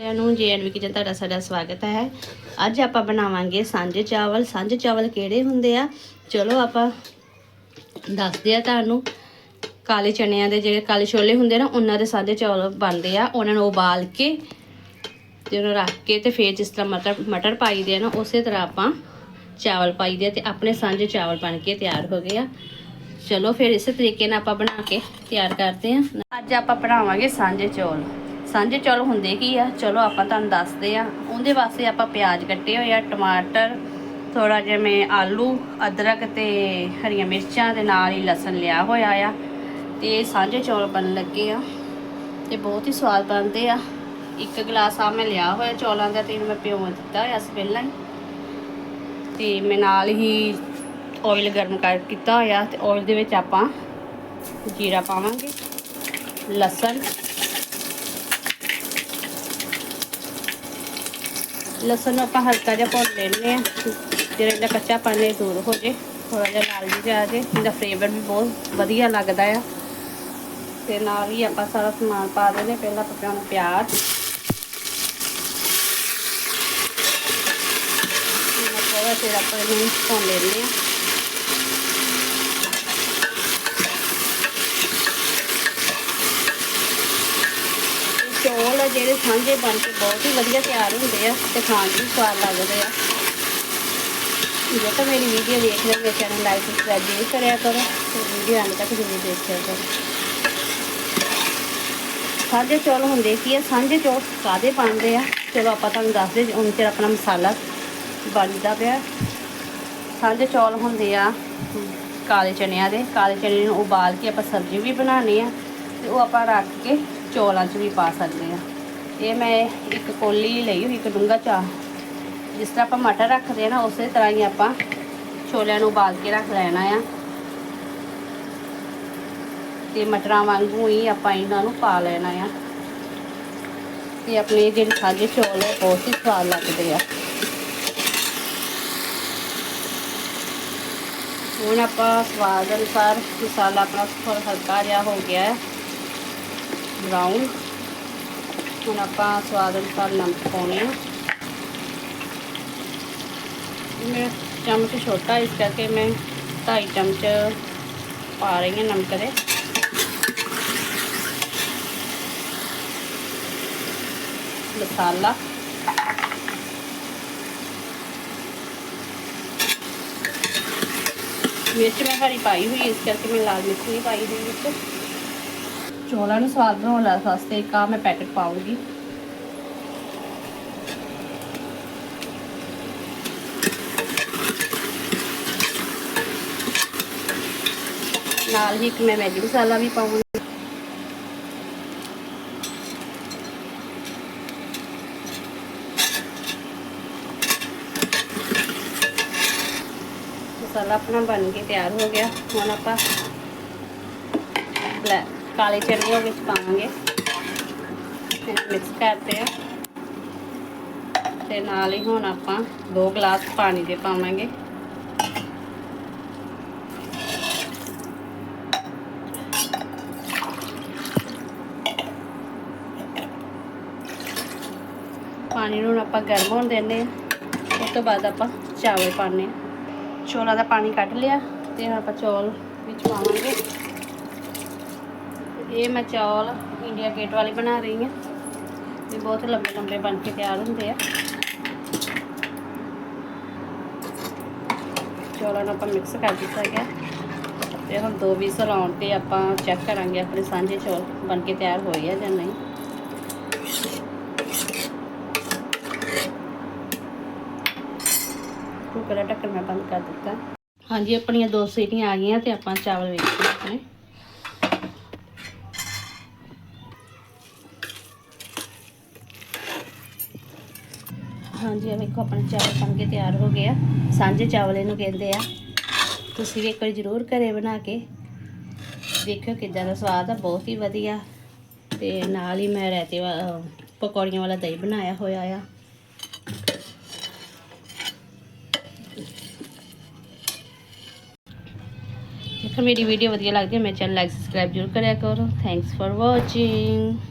ਸਾਰਿਆਂ ਨੂੰ ਜੇਐਨਵੀ ਕਿਚਨ ਤੁਹਾਡਾ ਸਾਡਾ ਸਵਾਗਤ ਹੈ। ਅੱਜ ਆਪਾਂ ਬਣਾਵਾਂਗੇ ਸਾਂਝੇ ਚਾਵਲ। ਸਾਂਝੇ ਚਾਵਲ ਕਿਹੜੇ ਹੁੰਦੇ ਆ? ਚਲੋ ਆਪਾਂ ਦੱਸਦੇ ਆ ਤੁਹਾਨੂੰ। ਕਾਲੇ ਚਨਿਆਂ ਦੇ ਜਿਹੜੇ ਕਾਲੇ ਛੋਲੇ ਹੁੰਦੇ ਨਾ, ਉਹਨਾਂ ਦੇ ਸਾਂਝੇ ਚਾਵਲ ਬਣਦੇ ਆ। ਉਹਨਾਂ ਨੂੰ ਉਬਾਲ ਕੇ ਤੇ ਉਹਨੂੰ ਰੱਖ ਕੇ ਤੇ ਫੇਰ ਜਿਸ ਤਰ੍ਹਾਂ ਮਟਰ ਮਟਰ ਪਾਈਦੇ ਆ ਨਾ, ਉਸੇ ਤਰ੍ਹਾਂ ਆਪਾਂ ਚਾਵਲ ਪਾਈਦੇ ਆ ਤੇ ਆਪਣੇ ਸਾਂਝੇ ਚਾਵਲ ਬਣ ਕੇ ਤਿਆਰ ਹੋ ਗਏ ਆ। ਚਲੋ ਫਿਰ ਇਸੇ ਤਰੀਕੇ ਨਾਲ ਆਪਾਂ ਬਣਾ ਕੇ ਤਿਆਰ ਕਰਦੇ ਆ। ਅੱਜ ਆਪਾਂ ਬਣਾਵਾਂਗੇ ਸਾਂਝੇ ਚੌਲ। ਸਾਂਝੇ ਚੌਲ ਹੁੰਦੇ ਕੀ ਆ? ਚਲੋ ਆਪਾਂ ਤੁਹਾਨੂੰ ਦੱਸਦੇ ਆ ਉਹਦੇ ਵਾਸਤੇ ਆਪਾਂ ਪਿਆਜ਼ ਕੱਟੇ ਹੋਏ ਆ, ਟਮਾਟਰ ਥੋੜਾ ਜਿਹਾ ਮੈਂ ਆਲੂ, ਅਦਰਕ ਤੇ ਹਰੀਆਂ ਮਿਰਚਾਂ ਦੇ ਨਾਲ ਹੀ ਲਸਣ ਲਿਆ ਹੋਇਆ ਆ। ਤੇ ਸਾਂਝੇ ਚੌਲ ਬਣਨ ਲੱਗੇ ਆ ਤੇ ਬਹੁਤ ਹੀ ਸਵਾਦ ਬਣਦੇ ਆ। ਇੱਕ ਗਲਾਸ ਆ ਮੈਂ ਲਿਆ ਹੋਇਆ ਚੌਲਾਂ ਦਾ ਤੇ ਮੈਂ ਭਿਓ ਦਿੱਤਾ ਹੋਇਆ ਸੀ ਪਹਿਲਾਂ ਹੀ। ਤੇ ਮੈਂ ਨਾਲ ਹੀ ਆਇਲ ਗਰਮ ਕਰ ਕੀਤਾ ਹੋਇਆ ਤੇ ਆਇਲ ਦੇ ਵਿੱਚ ਆਪਾਂ ਜੀਰਾ ਪਾਵਾਂਗੇ, ਲਸਣ ਲਸਣ ਨੂੰ ਆਪਾਂ ਹਲਕਾ ਜਿਹਾ ਭੁੰਨ ਲੈਣੇ ਆ ਜਿਹੜਾ ਇਹਦਾ ਕੱਚਾ ਪਾਣੀ ਦੂਰ ਹੋ ਜੇ ਥੋੜਾ ਜਿਹਾ ਲਾਲ ਜਿਹਾ ਆ ਜੇ। ਇਹਦਾ ਫਲੇਵਰ ਵੀ ਬਹੁਤ ਵਧੀਆ ਲੱਗਦਾ ਆ। ਤੇ ਨਾਲ ਹੀ ਆਪਾਂ ਸਾਰਾ ਸਮਾਨ ਪਾ ਦੇਣੇ ਪਹਿਲਾਂ ਆਪਾਂ ਪਾਉਣਾ ਪਿਆਜ਼। ਥੋੜਾ ਜਿਹਾ ਆਪਾਂ ਇਹਨੂੰ ਭੁੰਨ ਲੈਣੇ ਆ ਚੌਲ ਸਾਂਝੇ ਬਣ ਕੇ ਬਹੁਤ ਹੀ ਵਧੀਆ ਤਿਆਰ ਹੁੰਦੇ ਆ ਤੇ ਖਾਣ 'ਚ ਵੀ ਸਵਾਦ ਲੱਗਦੇ ਆ। ਜੇ ਤਾਂ ਮੇਰੀ ਵੀਡੀਓ ਦੇਖ ਰਹੇ ਮੇਰੇ ਚੈਨਲ ਲਾਈਕ ਸਬਸਕ੍ਰਾਈਬ ਜ਼ਰੂਰ ਕਰਿਆ ਕਰੋ ਤੇ ਵੀਡੀਓ ਅੰਤ ਤੱਕ ਜ਼ਰੂਰ ਦੇਖਿਆ ਕਰੋ। ਸਾਂਝੇ ਚੌਲ ਹੁੰਦੇ ਕੀ ਆ? ਸਾਂਝੇ ਚੌਲ ਕਾਦੇ ਬਣਦੇ ਆ? ਚਲੋ ਆਪਾਂ ਤੁਹਾਨੂੰ ਦੱਸਦੇ ਹੁਣ ਤੇ ਆਪਣਾ ਮਸਾਲਾ ਬਣਦਾ ਪਿਆ। ਸਾਂਝੇ ਚੌਲ ਹੁੰਦੇ ਆ, ਕਾਲੇ ਚਨਿਆਂ ਦੇ। ਕਾਲੇ ਚਨੇ ਨੂੰ ਉਬਾਲ ਕੇ ਆਪਾਂ ਸਬਜ਼ੀ ਵੀ ਬਣਾਉਣੀ ਆ ਤੇ ਉਹ ਆਪਾਂ ਰੱਖ ਕੇ ਚੌਲਾਂ 'ਚ ਵੀ ਪਾ ਸਕਦੇ ਇਹ ਮੈਂ ਇੱਕ ਕੋਲੀ ਲਈ ਹੋਈ, ਇੱਕ ਡੂੰਘਾ ਚਾਹ। ਜਿਸ ਤਰ੍ਹਾਂ ਆਪਾਂ ਮਟਰ ਰੱਖਦੇ ਆ ਨਾ, ਉਸੇ ਤਰ੍ਹਾਂ ਹੀ ਆਪਾਂ ਛੋਲਿਆਂ ਨੂੰ ਉਬਾਲ ਕੇ ਰੱਖ ਲੈਣਾ ਆ। ਤੇ ਮਟਰਾਂ ਵਾਂਗੂ ਹੀ ਆਪਾਂ ਇਹਨਾਂ ਨੂੰ ਪਾ ਲੈਣਾ ਆ। ਤੇ ਆਪਣੇ ਜਿਹੜੇ ਸਾਂਝੇ ਚੌਲ ਆ, ਬਹੁਤ ਹੀ ਸਵਾਦ ਲੱਗਦੇ ਆ। ਹੁਣ ਆਪਾਂ ਸਵਾਦ ਅਨੁਸਾਰ ਮਸਾਲਾ ਆਪਣਾ ਥੋੜਾ ਹਲਕਾ ਜਿਹਾ ਹੋ ਗਿਆ ਹੈ। ਬਰਾਊਨ ਹੁਣ ਆਪਾਂ ਸਵਾਦ ਅਨੁਸਾਰ ਨਮਕ ਪਾਉਣੇ ਆ ਮੈਂ ਚਮਚ ਛੋਟਾ ਇਸ ਕਰਕੇ ਮੈਂ 2.5 ਚਮਚ ਪਾ ਰਹੀ ਹਾਂ ਨਮਕ ਦੇ ਮਸਾਲਾ ਮਿਰਚ ਮੈਂ ਹਰੀ ਪਾਈ ਹੋਈ ਇਸ ਕਰਕੇ ਮੈਂ ਲਾਲ ਮਿਰਚ ਨਹੀਂ ਪਾਈ ਹੋਈ ਵਿੱਚ ਚੋਲਾਂ ਨੂੰ ਸਵਾਦ ਬਣਾਉਣ ਵਾਸਤੇ ਇੱਕ ਆ ਮੈਂ ਪੈਕਟ ਪਾਉਂਗੀ ਨਾਲ ਹੀ ਇੱਕ ਮੈਂ ਮੈਗੀ ਮਸਾਲਾ ਵੀ ਪਾਉਂਗੀ ਮਸਾਲਾ ਆਪਣਾ ਬਣ ਕੇ ਤਿਆਰ ਹੋ ਗਿਆ। ਹੁਣ ਆਪਾਂ ਬਲੈਕ ਕਾਲੇ ਚਨੇ ਉਹ ਵਿੱਚ ਪਾਵਾਂਗੇ। ਮਿਕਸ ਕਰਦੇ ਆ। ਤੇ ਨਾਲ ਹੀ ਹੁਣ ਆਪਾਂ 2 ਗਲਾਸ ਪਾਣੀ ਦੇ ਪਾਵਾਂਗੇ। ਪਾਣੀ ਨੂੰ ਆਪਾਂ ਗਰਮ ਹੋਣ ਦਿੰਦੇ ਆ। ਉਸ ਤੋਂ ਬਾਅਦ ਆਪਾਂ ਚਾਵਲ ਪਾਣੇ ਆ। ਚੌਲਾਂ ਦਾ ਪਾਣੀ ਕੱਢ ਲਿਆ ਤੇ ਹੁਣ ਆਪਾਂ ਚੌਲ ਵਿੱਚ ਪਾਵਾਂਗੇ। ਇਹ ਮੈਂ ਚੌਲ ਇੰਡੀਆ ਗੇਟ ਵਾਲੇ ਬਣਾ ਰਹੀ ਹਾਂ। ਇਹ ਬਹੁਤ ਲੰਬੇ ਲੰਬੇ ਬਣ ਕੇ ਤਿਆਰ ਹੁੰਦੇ ਆ। ਚੌਲਾਂ ਨੂੰ ਆਪਾਂ ਮਿਕਸ ਕਰ ਦਿੱਤਾ ਗਿਆ। ਤੇ ਹੁਣ ਦੋ ਵਿਸਲ ਆਉਣ ਤੇ ਆਪਾਂ ਚੈੱਕ ਕਰਾਂਗੇ ਆਪਣੇ ਸਾਂਝੇ ਚੌਲ ਬਣ ਕੇ ਤਿਆਰ ਹੋਏ ਆ ਜਾਂ ਨਹੀਂ। ਕੁੱਕਰ ਦਾ ਢੱਕਣ ਮੈਂ ਬੰਦ ਕਰ ਦਿੱਤਾ। ਹਾਂਜੀ, ਆਪਣੀਆਂ ਦੋ ਸੀਟੀਆਂ ਆ ਗਈਆਂ ਤੇ ਆਪਾਂ ਚਾਵਲ ਵੇਖਦੇ ਹਾਂ। ਹਾਂਜੀ, ਇਹ ਵੇਖੋ, ਆਪਣੇ ਚਾਵਲ ਬਣ ਕੇ ਤਿਆਰ ਹੋ ਗਏ ਆ। ਸਾਂਝੇ ਚਾਵਲ ਇਹਨੂੰ ਕਹਿੰਦੇ ਆ। ਤੁਸੀਂ ਵੀ ਇੱਕ ਵਾਰ ਜ਼ਰੂਰ ਘਰੇ ਬਣਾ ਕੇ ਦੇਖਿਓ ਕਿੱਦਾਂ ਦਾ ਸਵਾਦ ਆ, ਬਹੁਤ ਹੀ ਵਧੀਆ। ਤੇ ਨਾਲ ਹੀ ਮੈਂ ਰਾਇਤੇ ਪਕੌੜੀਆਂ ਵਾਲਾ ਦਹੀਂ ਬਣਾਇਆ ਹੋਇਆ ਆ। ਜੇਕਰ ਮੇਰੀ ਵੀਡੀਓ ਵਧੀਆ ਲੱਗਦੀ ਹੈ ਮੇਰੇ ਚੈਨਲ ਲਾਈਕ ਸਬਸਕ੍ਰਾਈਬ ਜ਼ਰੂਰ ਕਰਿਆ ਕਰੋ। Thanks for watching